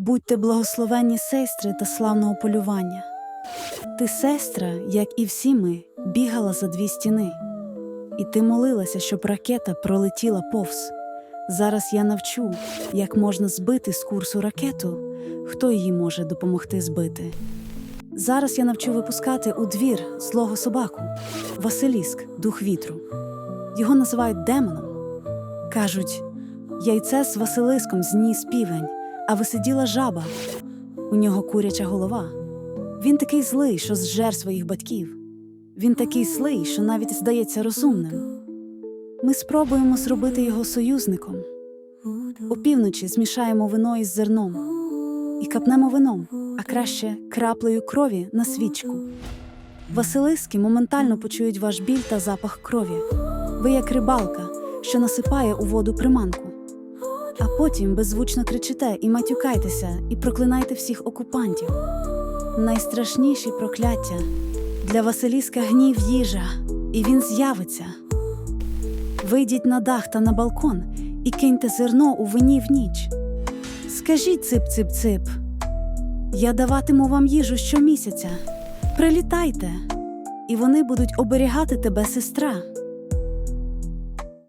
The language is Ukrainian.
Будьте благословенні сестри та славного полювання. Ти, сестра, як і всі ми, бігала за дві стіни, і ти молилася, щоб ракета пролетіла повз. Зараз я навчу, як можна збити з курсу ракету, хто її може допомогти збити. Зараз я навчу випускати у двір злого собаку, Василіск, дух вітру. Його називають демоном. Кажуть, яйце з Василиском зніс півень, а висиділа жаба. У нього куряча голова. Він такий злий, що зжер своїх батьків. Він такий злий, що навіть здається розумним. Ми спробуємо зробити його союзником. Опівночі змішаємо вино із зерном і капнемо вином, а краще краплею крові на свічку. Василиски моментально почують ваш біль та запах крові. Ви як рибалка, що насипає у воду приманку. А потім беззвучно кричите і матюкайтеся, і проклинайте всіх окупантів. Найстрашніші прокляття для Василіска гнів їжа, і він з'явиться. Вийдіть на дах та на балкон і киньте зерно у вині в ніч. Скажіть цip-цip-цip. Я даватиму вам їжу щомісяця. Прилітайте, і вони будуть оберігати тебе, сестра.